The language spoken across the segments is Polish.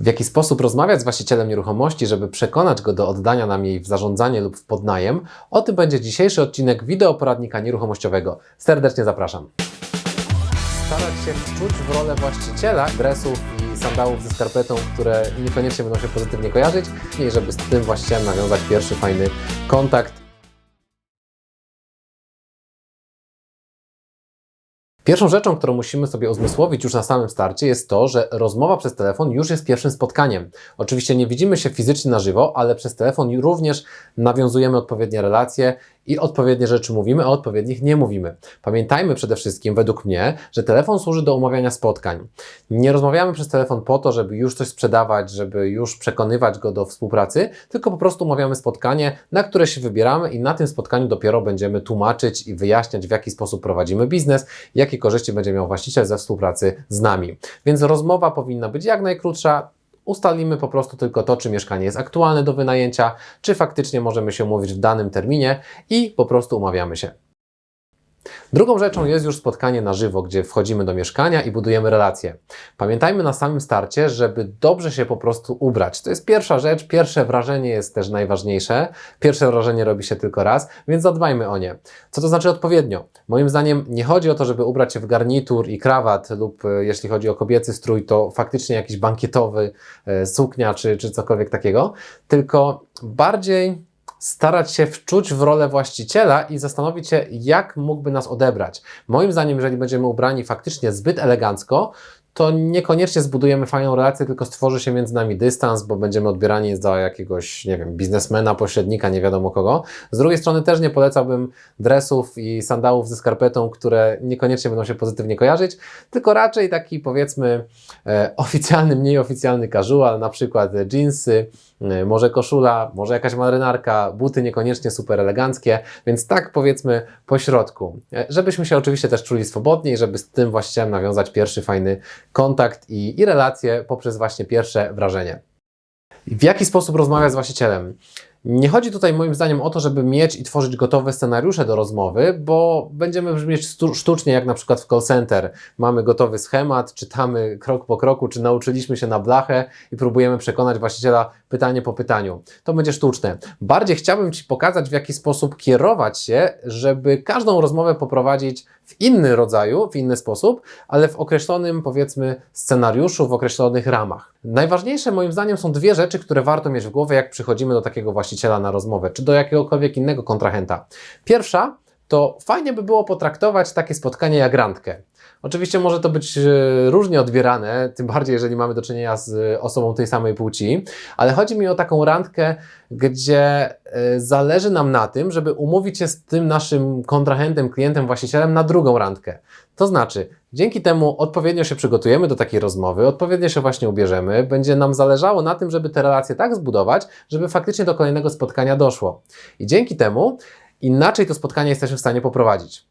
W jaki sposób rozmawiać z właścicielem nieruchomości, żeby przekonać go do oddania nam jej w zarządzanie lub w podnajem? O tym będzie dzisiejszy odcinek wideoporadnika nieruchomościowego. Serdecznie zapraszam. Starać się wczuć w rolę właściciela dresów i sandałów ze skarpetą, które niekoniecznie będą się pozytywnie kojarzyć i żeby z tym właścicielem nawiązać pierwszy fajny kontakt Pierwszą rzeczą, którą musimy sobie uzmysłowić już na samym starcie, jest to, że rozmowa przez telefon już jest pierwszym spotkaniem. Oczywiście nie widzimy się fizycznie na żywo, ale przez telefon również nawiązujemy odpowiednie relacje i odpowiednie rzeczy mówimy, a odpowiednich nie mówimy. Pamiętajmy przede wszystkim, według mnie, że telefon służy do umawiania spotkań. Nie rozmawiamy przez telefon po to, żeby już coś sprzedawać, żeby już przekonywać go do współpracy, tylko po prostu umawiamy spotkanie, na które się wybieramy i na tym spotkaniu dopiero będziemy tłumaczyć i wyjaśniać, w jaki sposób prowadzimy biznes, jakie korzyści będzie miał właściciel ze współpracy z nami. Więc rozmowa powinna być jak najkrótsza, ustalimy po prostu tylko to, czy mieszkanie jest aktualne do wynajęcia, czy faktycznie możemy się umówić w danym terminie i po prostu umawiamy się. Drugą rzeczą jest już spotkanie na żywo, gdzie wchodzimy do mieszkania i budujemy relacje. Pamiętajmy na samym starcie, żeby dobrze się po prostu ubrać. To jest pierwsza rzecz, pierwsze wrażenie jest też najważniejsze. Pierwsze wrażenie robi się tylko raz, więc zadbajmy o nie. Co to znaczy odpowiednio? Moim zdaniem nie chodzi o to, żeby ubrać się w garnitur i krawat lub e, jeśli chodzi o kobiecy strój, to faktycznie jakiś bankietowy, e, suknia czy, czy cokolwiek takiego, tylko bardziej starać się wczuć w rolę właściciela i zastanowić się, jak mógłby nas odebrać. Moim zdaniem, jeżeli będziemy ubrani faktycznie zbyt elegancko, to niekoniecznie zbudujemy fajną relację, tylko stworzy się między nami dystans, bo będziemy odbierani za jakiegoś, nie wiem, biznesmena, pośrednika, nie wiadomo kogo. Z drugiej strony też nie polecałbym dresów i sandałów ze skarpetą, które niekoniecznie będą się pozytywnie kojarzyć, tylko raczej taki powiedzmy e, oficjalny, mniej oficjalny casual, na przykład jeansy, może koszula, może jakaś marynarka, buty niekoniecznie super eleganckie, więc tak powiedzmy po środku. E, żebyśmy się oczywiście też czuli swobodniej, żeby z tym właścicielem nawiązać pierwszy fajny kontakt i, i relacje poprzez właśnie pierwsze wrażenie. W jaki sposób rozmawiać z właścicielem? Nie chodzi tutaj moim zdaniem o to, żeby mieć i tworzyć gotowe scenariusze do rozmowy, bo będziemy brzmieć sztucznie, jak na przykład w call center. Mamy gotowy schemat, czytamy krok po kroku, czy nauczyliśmy się na blachę i próbujemy przekonać właściciela pytanie po pytaniu. To będzie sztuczne. Bardziej chciałbym Ci pokazać, w jaki sposób kierować się, żeby każdą rozmowę poprowadzić w inny rodzaju, w inny sposób, ale w określonym, powiedzmy, scenariuszu, w określonych ramach. Najważniejsze moim zdaniem są dwie rzeczy, które warto mieć w głowie, jak przychodzimy do takiego właściciela na rozmowę, czy do jakiegokolwiek innego kontrahenta. Pierwsza to fajnie by było potraktować takie spotkanie jak randkę. Oczywiście może to być e, różnie odbierane, tym bardziej jeżeli mamy do czynienia z osobą tej samej płci, ale chodzi mi o taką randkę, gdzie e, zależy nam na tym, żeby umówić się z tym naszym kontrahentem, klientem, właścicielem na drugą randkę. To znaczy, dzięki temu odpowiednio się przygotujemy do takiej rozmowy, odpowiednio się właśnie ubierzemy, będzie nam zależało na tym, żeby te relacje tak zbudować, żeby faktycznie do kolejnego spotkania doszło. I dzięki temu inaczej to spotkanie jesteśmy w stanie poprowadzić.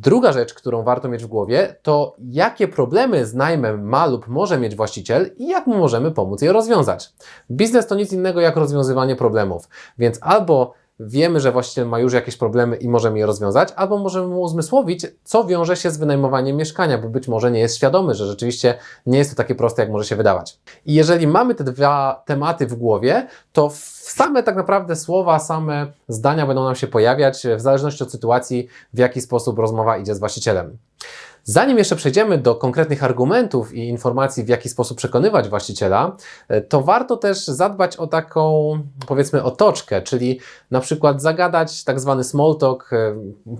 Druga rzecz, którą warto mieć w głowie, to jakie problemy z najmem ma lub może mieć właściciel i jak mu możemy pomóc je rozwiązać. Biznes to nic innego jak rozwiązywanie problemów, więc albo wiemy, że właściciel ma już jakieś problemy i możemy je rozwiązać, albo możemy mu uzmysłowić, co wiąże się z wynajmowaniem mieszkania, bo być może nie jest świadomy, że rzeczywiście nie jest to takie proste, jak może się wydawać. I jeżeli mamy te dwa tematy w głowie, to same tak naprawdę słowa, same zdania będą nam się pojawiać w zależności od sytuacji, w jaki sposób rozmowa idzie z właścicielem. Zanim jeszcze przejdziemy do konkretnych argumentów i informacji, w jaki sposób przekonywać właściciela, e, to warto też zadbać o taką, powiedzmy, otoczkę, czyli na przykład zagadać tak zwany small talk, e,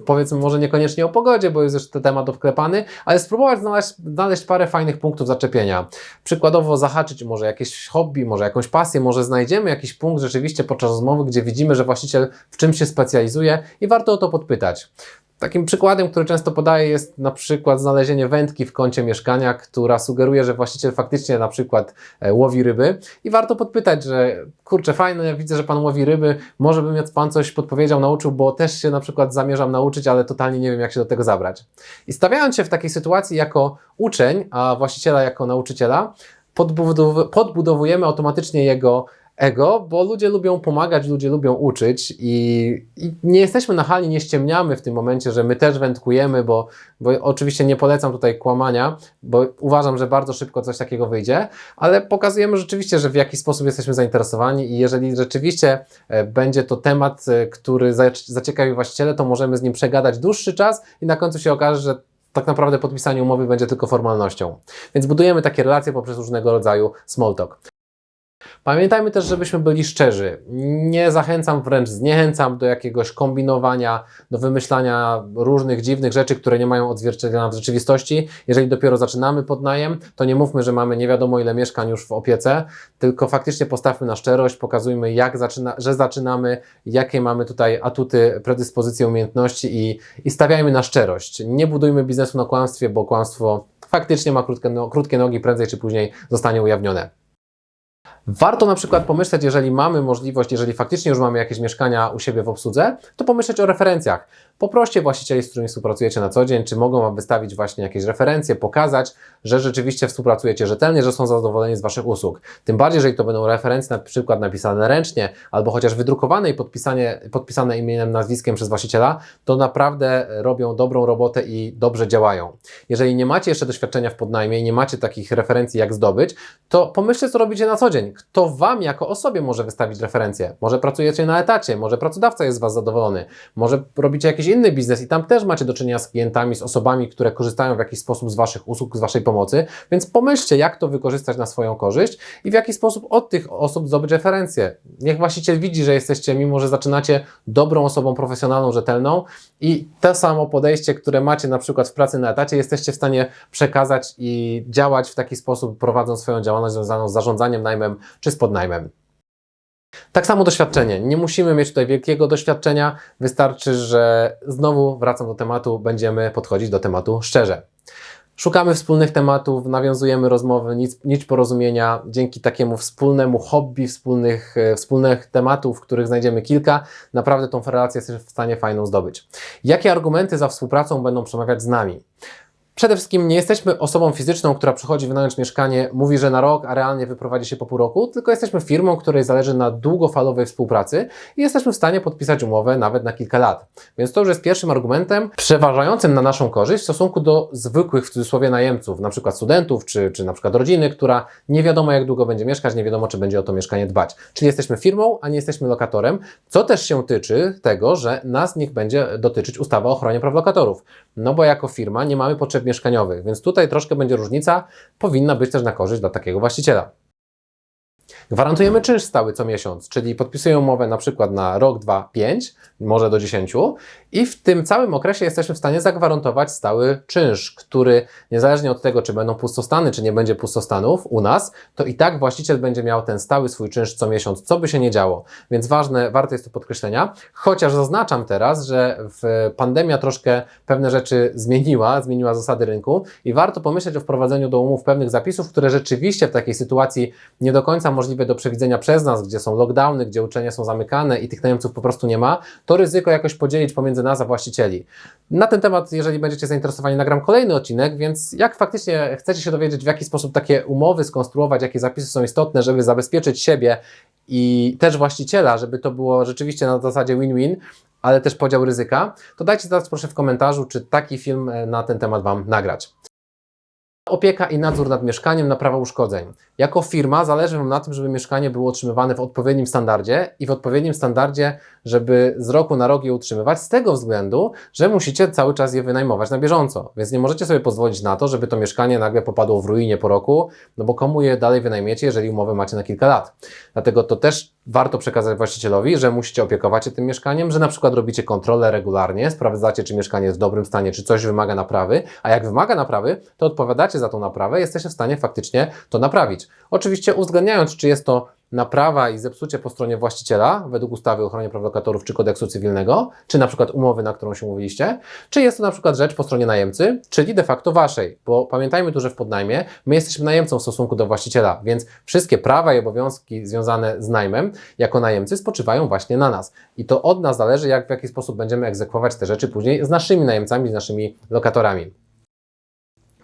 powiedzmy może niekoniecznie o pogodzie, bo jest już ten temat obklepany, ale spróbować znaleźć, znaleźć parę fajnych punktów zaczepienia. Przykładowo zahaczyć może jakieś hobby, może jakąś pasję, może znajdziemy jakiś punkt rzeczywiście podczas rozmowy, gdzie widzimy, że właściciel w czymś się specjalizuje i warto o to podpytać. Takim przykładem, który często podaję, jest na przykład znalezienie wędki w kącie mieszkania, która sugeruje, że właściciel faktycznie na przykład e, łowi ryby i warto podpytać, że kurczę, fajne, widzę, że pan łowi ryby, może by mi pan coś podpowiedział, nauczył, bo też się na przykład zamierzam nauczyć, ale totalnie nie wiem, jak się do tego zabrać. I stawiając się w takiej sytuacji jako uczeń, a właściciela jako nauczyciela, podbudowujemy automatycznie jego ego, bo ludzie lubią pomagać, ludzie lubią uczyć i, i nie jesteśmy nachalni, nie ściemniamy w tym momencie, że my też wędkujemy, bo, bo oczywiście nie polecam tutaj kłamania, bo uważam, że bardzo szybko coś takiego wyjdzie, ale pokazujemy rzeczywiście, że w jaki sposób jesteśmy zainteresowani i jeżeli rzeczywiście e, będzie to temat, e, który zac- zaciekawi właściciele, to możemy z nim przegadać dłuższy czas i na końcu się okaże, że tak naprawdę podpisanie umowy będzie tylko formalnością. Więc budujemy takie relacje poprzez różnego rodzaju small talk. Pamiętajmy też, żebyśmy byli szczerzy. Nie zachęcam, wręcz zniechęcam do jakiegoś kombinowania, do wymyślania różnych dziwnych rzeczy, które nie mają odzwierciedlenia w rzeczywistości. Jeżeli dopiero zaczynamy podnajem, to nie mówmy, że mamy nie wiadomo ile mieszkań już w opiece, tylko faktycznie postawmy na szczerość, pokazujmy, jak zaczyna, że zaczynamy, jakie mamy tutaj atuty, predyspozycje, umiejętności i, i stawiajmy na szczerość. Nie budujmy biznesu na kłamstwie, bo kłamstwo faktycznie ma krótkie, no, krótkie nogi, prędzej czy później zostanie ujawnione. Warto na przykład pomyśleć, jeżeli mamy możliwość, jeżeli faktycznie już mamy jakieś mieszkania u siebie w obsłudze, to pomyśleć o referencjach. Poproście właścicieli, z którymi współpracujecie na co dzień, czy mogą Wam wystawić właśnie jakieś referencje, pokazać, że rzeczywiście współpracujecie rzetelnie, że są zadowoleni z Waszych usług. Tym bardziej, jeżeli to będą referencje na przykład napisane ręcznie, albo chociaż wydrukowane i podpisane, podpisane imieniem, nazwiskiem przez właściciela, to naprawdę robią dobrą robotę i dobrze działają. Jeżeli nie macie jeszcze doświadczenia w podnajmie i nie macie takich referencji, jak zdobyć, to pomyślcie, co robicie na co dzień. Kto Wam jako osobie może wystawić referencję? Może pracujecie na etacie, może pracodawca jest z Was zadowolony, może robicie jakiś inny biznes i tam też macie do czynienia z klientami, z osobami, które korzystają w jakiś sposób z Waszych usług, z Waszej pomocy, więc pomyślcie, jak to wykorzystać na swoją korzyść i w jaki sposób od tych osób zdobyć referencje. Niech właściciel widzi, że jesteście, mimo że zaczynacie dobrą osobą profesjonalną, rzetelną i to samo podejście, które macie na przykład w pracy na etacie, jesteście w stanie przekazać i działać w taki sposób, prowadząc swoją działalność związaną z zarządzaniem najmem czy z podnajmem. Tak samo doświadczenie. Nie musimy mieć tutaj wielkiego doświadczenia, wystarczy, że znowu wracam do tematu, będziemy podchodzić do tematu szczerze. Szukamy wspólnych tematów, nawiązujemy rozmowy, nic, nić porozumienia. Dzięki takiemu wspólnemu hobby, wspólnych, e, wspólnych tematów, których znajdziemy kilka, naprawdę tą relację jesteśmy w stanie fajną zdobyć. Jakie argumenty za współpracą będą przemawiać z nami? Przede wszystkim nie jesteśmy osobą fizyczną, która przychodzi wynająć mieszkanie, mówi, że na rok, a realnie wyprowadzi się po pół roku, tylko jesteśmy firmą, której zależy na długofalowej współpracy i jesteśmy w stanie podpisać umowę nawet na kilka lat. Więc to już jest pierwszym argumentem przeważającym na naszą korzyść w stosunku do zwykłych w cudzysłowie najemców, na przykład studentów, czy, czy na przykład rodziny, która nie wiadomo jak długo będzie mieszkać, nie wiadomo czy będzie o to mieszkanie dbać. Czyli jesteśmy firmą, a nie jesteśmy lokatorem, co też się tyczy tego, że nas niech będzie dotyczyć ustawa o ochronie praw lokatorów. No bo jako firma nie mamy potrzeb mieszkaniowych, więc tutaj troszkę będzie różnica, powinna być też na korzyść dla takiego właściciela. Gwarantujemy czynsz stały co miesiąc, czyli podpisuję umowę na przykład na rok, dwa, pięć, może do 10 i w tym całym okresie jesteśmy w stanie zagwarantować stały czynsz, który niezależnie od tego, czy będą pustostany, czy nie będzie pustostanów u nas, to i tak właściciel będzie miał ten stały swój czynsz co miesiąc, co by się nie działo. Więc ważne, warte jest to podkreślenia, chociaż zaznaczam teraz, że w pandemia troszkę pewne rzeczy zmieniła, zmieniła zasady rynku i warto pomyśleć o wprowadzeniu do umów pewnych zapisów, które rzeczywiście w takiej sytuacji nie do końca możliwe do przewidzenia przez nas, gdzie są lockdowny, gdzie uczenia są zamykane i tych najemców po prostu nie ma, to ryzyko jakoś podzielić pomiędzy nas a właścicieli. Na ten temat, jeżeli będziecie zainteresowani, nagram kolejny odcinek, więc jak faktycznie chcecie się dowiedzieć, w jaki sposób takie umowy skonstruować, jakie zapisy są istotne, żeby zabezpieczyć siebie i też właściciela, żeby to było rzeczywiście na zasadzie win-win, ale też podział ryzyka, to dajcie znać proszę w komentarzu, czy taki film e, na ten temat Wam nagrać. Opieka i nadzór nad mieszkaniem, naprawa uszkodzeń. Jako firma zależy Wam na tym, żeby mieszkanie było utrzymywane w odpowiednim standardzie i w odpowiednim standardzie, żeby z roku na rok je utrzymywać, z tego względu, że musicie cały czas je wynajmować na bieżąco. Więc nie możecie sobie pozwolić na to, żeby to mieszkanie nagle popadło w ruinie po roku, no bo komu je dalej wynajmiecie, jeżeli umowę macie na kilka lat. Dlatego to też warto przekazać właścicielowi, że musicie opiekować się tym mieszkaniem, że na przykład robicie kontrolę regularnie, sprawdzacie, czy mieszkanie jest w dobrym stanie, czy coś wymaga naprawy, a jak wymaga naprawy, to odpowiadacie za tą naprawę, jesteście w stanie faktycznie to naprawić. Oczywiście uwzględniając, czy jest to naprawa i zepsucie po stronie właściciela według ustawy o ochronie praw lokatorów czy kodeksu cywilnego, czy na przykład umowy, na którą się umówiliście, czy jest to na przykład rzecz po stronie najemcy, czyli de facto waszej, bo pamiętajmy tu, że w podnajmie my jesteśmy najemcą w stosunku do właściciela, więc wszystkie prawa i obowiązki związane z najmem jako najemcy spoczywają właśnie na nas. I to od nas zależy, jak w jaki sposób będziemy egzekwować te rzeczy później z naszymi najemcami, z naszymi lokatorami.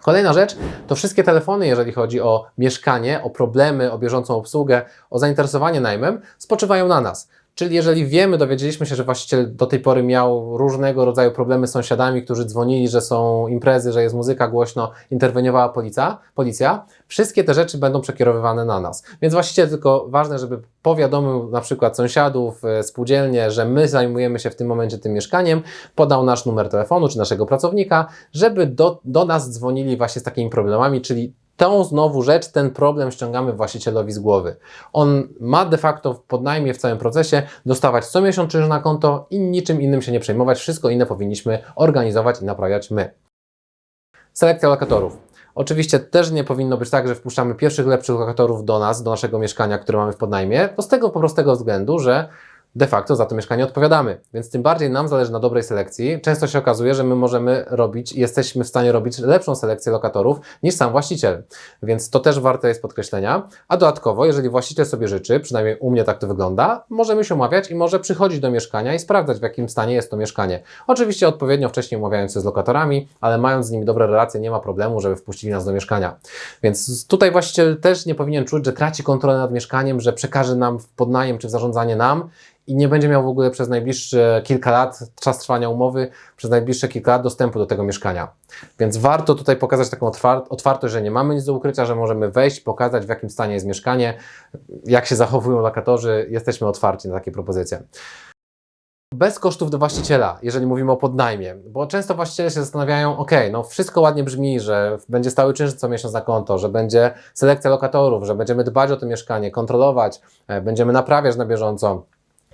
Kolejna rzecz to wszystkie telefony, jeżeli chodzi o mieszkanie, o problemy, o bieżącą obsługę, o zainteresowanie najmem, spoczywają na nas. Czyli jeżeli wiemy, dowiedzieliśmy się, że właściciel do tej pory miał różnego rodzaju problemy z sąsiadami, którzy dzwonili, że są imprezy, że jest muzyka głośno, interweniowała policja, policja, wszystkie te rzeczy będą przekierowywane na nas. Więc właściciel tylko ważne, żeby powiadomił na przykład sąsiadów, e, spółdzielnie, że my zajmujemy się w tym momencie tym mieszkaniem, podał nasz numer telefonu czy naszego pracownika, żeby do, do nas dzwonili właśnie z takimi problemami, czyli tą znowu rzecz, ten problem ściągamy właścicielowi z głowy. On ma de facto w podnajmie w całym procesie dostawać co miesiąc czynsz na konto i niczym innym się nie przejmować. Wszystko inne powinniśmy organizować i naprawiać my. Selekcja lokatorów. Oczywiście też nie powinno być tak, że wpuszczamy pierwszych lepszych lokatorów do nas, do naszego mieszkania, które mamy w podnajmie, to z tego po prostego względu, że de facto za to mieszkanie odpowiadamy. Więc tym bardziej nam zależy na dobrej selekcji. Często się okazuje, że my możemy robić jesteśmy w stanie robić lepszą selekcję lokatorów niż sam właściciel. Więc to też warte jest podkreślenia. A dodatkowo, jeżeli właściciel sobie życzy, przynajmniej u mnie tak to wygląda, możemy się umawiać i może przychodzić do mieszkania i sprawdzać, w jakim stanie jest to mieszkanie. Oczywiście odpowiednio wcześniej umawiając się z lokatorami, ale mając z nimi dobre relacje, nie ma problemu, żeby wpuścili nas do mieszkania. Więc tutaj właściciel też nie powinien czuć, że traci kontrolę nad mieszkaniem, że przekaże nam w podnajem czy w zarządzanie nam i nie będzie miał w ogóle przez najbliższe kilka lat, czas trwania umowy, przez najbliższe kilka lat dostępu do tego mieszkania. Więc warto tutaj pokazać taką otwartość, że nie mamy nic do ukrycia, że możemy wejść, pokazać w jakim stanie jest mieszkanie, jak się zachowują lokatorzy, jesteśmy otwarci na takie propozycje bez kosztów do właściciela, jeżeli mówimy o podnajmie, bo często właściciele się zastanawiają, ok, no wszystko ładnie brzmi, że będzie stały czynsz co miesiąc na konto, że będzie selekcja lokatorów, że będziemy dbać o to mieszkanie, kontrolować, e, będziemy naprawiać na bieżąco.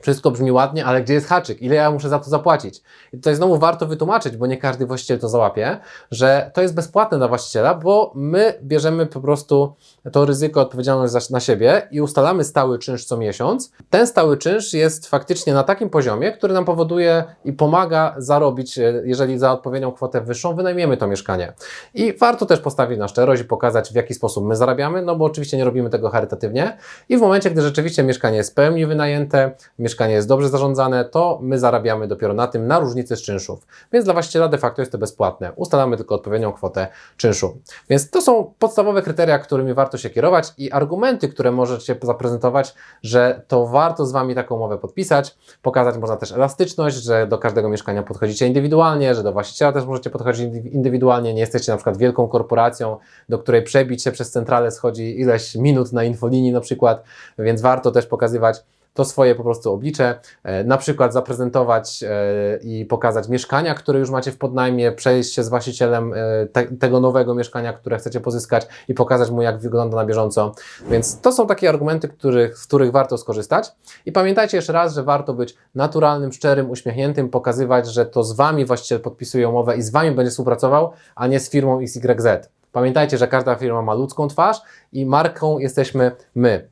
Wszystko brzmi ładnie, ale gdzie jest haczyk? Ile ja muszę za to zapłacić? I tutaj znowu warto wytłumaczyć, bo nie każdy właściciel to załapie, że to jest bezpłatne dla właściciela, bo my bierzemy po prostu to ryzyko, odpowiedzialność na siebie i ustalamy stały czynsz co miesiąc. Ten stały czynsz jest faktycznie na takim poziomie, który nam powoduje i pomaga zarobić, e, jeżeli za odpowiednią kwotę wyższą wynajmiemy to mieszkanie. I warto też postawić na szczerość i pokazać, w jaki sposób my zarabiamy, no bo oczywiście nie robimy tego charytatywnie. I w momencie, gdy rzeczywiście mieszkanie jest w pełni wynajęte, mieszkanie jest dobrze zarządzane, to my zarabiamy dopiero na tym, na różnicy z czynszów. Więc dla właściciela de facto jest to bezpłatne. Ustalamy tylko odpowiednią kwotę czynszu. Więc to są podstawowe kryteria, którymi warto się kierować i argumenty, które możecie zaprezentować, że to warto z Wami taką umowę podpisać. Pokazać można też elastyczność, że do każdego mieszkania podchodzicie indywidualnie, że do właściciela też możecie podchodzić indywidualnie. Nie jesteście na przykład wielką korporacją, do której przebić się przez centralę schodzi ileś minut na infolinii na przykład, więc warto też pokazywać to swoje po prostu oblicze, e, na przykład zaprezentować e, i pokazać mieszkania, które już macie w podnajmie, przejść się z właścicielem e, te, tego nowego mieszkania, które chcecie pozyskać i pokazać mu, jak wygląda na bieżąco. Więc to są takie argumenty, których, z których warto skorzystać. I pamiętajcie jeszcze raz, że warto być naturalnym, szczerym, uśmiechniętym, pokazywać, że to z Wami właściciel podpisuje umowę i z Wami będzie współpracował, a nie z firmą XYZ. Pamiętajcie, że każda firma ma ludzką twarz i marką jesteśmy my.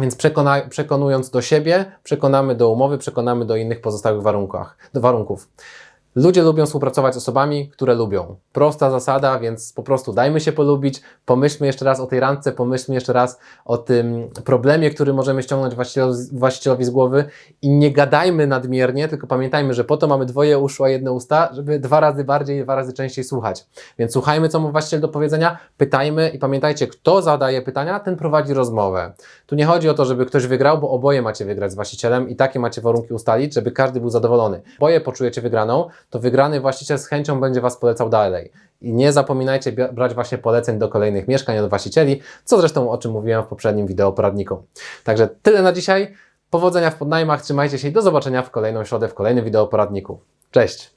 Więc przekona, przekonując do siebie, przekonamy do umowy, przekonamy do innych pozostałych warunkach, do warunków. Ludzie lubią współpracować z osobami, które lubią. Prosta zasada, więc po prostu dajmy się polubić, pomyślmy jeszcze raz o tej randce, pomyślmy jeszcze raz o tym problemie, który możemy ściągnąć właścicielowi, z głowy i nie gadajmy nadmiernie, tylko pamiętajmy, że po to mamy dwoje uszu, a jedne usta, żeby dwa razy bardziej, dwa razy częściej słuchać. Więc słuchajmy, co ma właściciel do powiedzenia, pytajmy i pamiętajcie, kto zadaje pytania, ten prowadzi rozmowę. Tu nie chodzi o to, żeby ktoś wygrał, bo oboje macie wygrać z właścicielem i takie macie warunki ustalić, żeby każdy był zadowolony. Oboje poczujecie wygraną, to wygrany właściciel z chęcią będzie Was polecał dalej. I nie zapominajcie brać właśnie poleceń do kolejnych mieszkań od właścicieli, co zresztą o czym mówiłem w poprzednim wideo poradniku. Także tyle na dzisiaj. Powodzenia w podnajmach, trzymajcie się i do zobaczenia w kolejną środę w kolejnym wideo poradniku. Cześć!